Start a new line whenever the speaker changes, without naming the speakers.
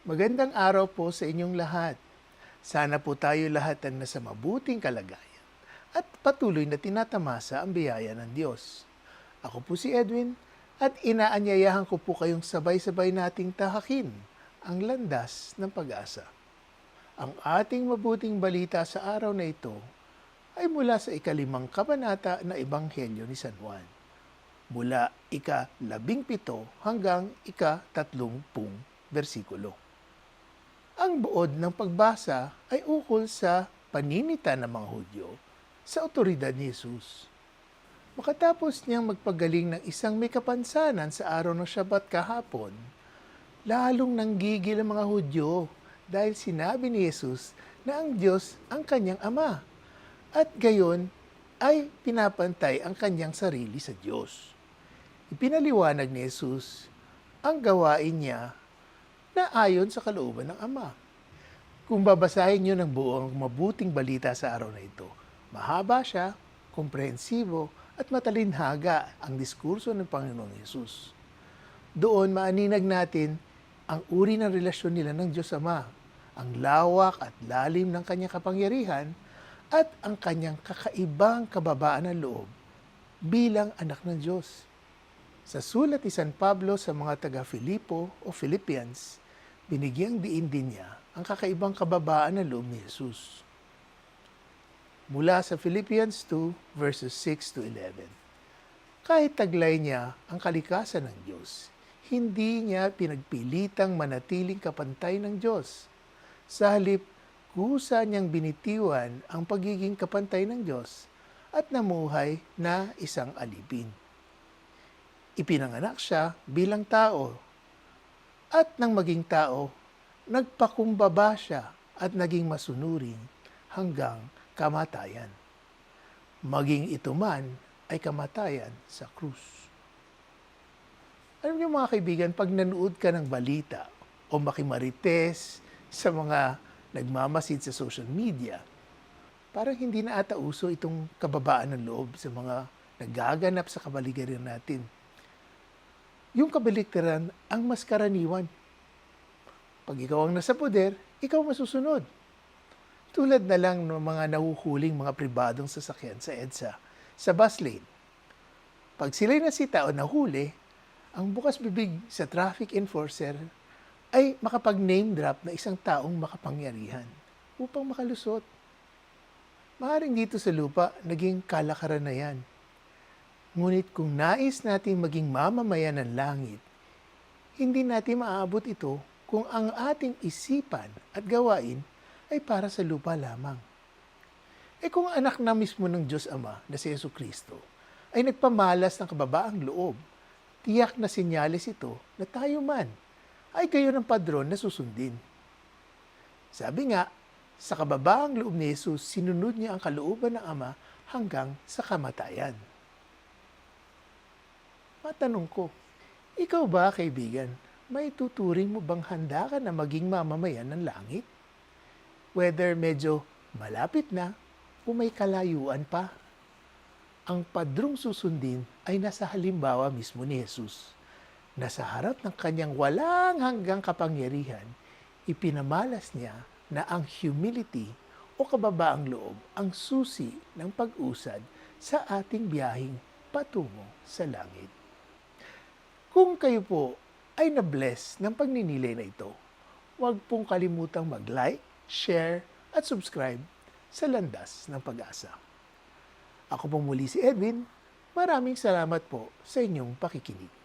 Magandang araw po sa inyong lahat. Sana po tayo lahat ang nasa mabuting kalagayan at patuloy na tinatamasa ang biyaya ng Diyos. Ako po si Edwin at inaanyayahan ko po kayong sabay-sabay nating tahakin ang landas ng pag-asa. Ang ating mabuting balita sa araw na ito ay mula sa ikalimang kabanata na Ebanghelyo ni San Juan. Mula ika-labing pito hanggang ika-tatlumpung versikulo. Ang buod ng pagbasa ay ukol sa paninita ng mga Hudyo sa otoridad ni Jesus. Makatapos niyang magpagaling ng isang may kapansanan sa araw ng Shabbat kahapon, lalong nanggigil ang mga Hudyo dahil sinabi ni Jesus na ang Diyos ang kanyang Ama at gayon ay pinapantay ang kanyang sarili sa Diyos. Ipinaliwanag ni Jesus ang gawain niya na ayon sa kalooban ng Ama. Kung babasahin niyo ng buong mabuting balita sa araw na ito, mahaba siya, komprehensibo, at matalinhaga ang diskurso ng Panginoong Yesus. Doon maaninag natin ang uri ng relasyon nila ng Diyos Ama, ang lawak at lalim ng kanyang kapangyarihan, at ang kanyang kakaibang kababaan ng loob bilang anak ng Diyos. Sa sulat ni San Pablo sa mga taga-Filipo o Philippians, binigyang diin din niya ang kakaibang kababaan ng loob ni Jesus. Mula sa Philippians 2 verses 6 to 11. Kahit taglay niya ang kalikasan ng Diyos, hindi niya pinagpilitang manatiling kapantay ng Diyos. Sa halip, kusa niyang binitiwan ang pagiging kapantay ng Diyos at namuhay na isang alipin. Ipinanganak siya bilang tao. At nang maging tao, nagpakumbaba siya at naging masunurin hanggang kamatayan. Maging ito man ay kamatayan sa krus. Alam niyo mga kaibigan, pag nanood ka ng balita o makimarites sa mga nagmamasid sa social media, parang hindi na ata uso itong kababaan ng loob sa mga nagaganap sa kabaligiran natin. Yung kabaliktaran ang mas karaniwan. Pag ikaw ang nasa poder, ikaw masusunod. Tulad na lang ng mga nahuhuling mga pribadong sasakyan sa EDSA, sa bus lane. Pag sila'y nasita o nahuli, ang bukas bibig sa traffic enforcer ay makapag-name drop na isang taong makapangyarihan upang makalusot. Maaring dito sa lupa, naging kalakaran na yan. Ngunit kung nais nating maging mamamayan ng langit, hindi natin maaabot ito kung ang ating isipan at gawain ay para sa lupa lamang. E kung anak na mismo ng Diyos Ama na si Yesu Kristo ay nagpamalas ng kababaang loob, tiyak na sinyalis ito na tayo man ay kayo ng padron na susundin. Sabi nga, sa kababaang loob ni Jesus, sinunod niya ang kalooban ng Ama hanggang sa kamatayan. Matanong ko, ikaw ba, kaibigan, may tuturing mo bang handa ka na maging mamamayan ng langit? Whether medyo malapit na o may kalayuan pa. Ang padrong susundin ay nasa halimbawa mismo ni Jesus. Nasa harap ng kanyang walang hanggang kapangyarihan, ipinamalas niya na ang humility o kababaang loob ang susi ng pag-usad sa ating biyahing patungo sa langit. Kung kayo po ay na-bless ng pagninilay na ito, huwag pong kalimutang mag-like, share, at subscribe sa Landas ng Pag-asa. Ako po muli si Edwin. Maraming salamat po sa inyong pakikinig.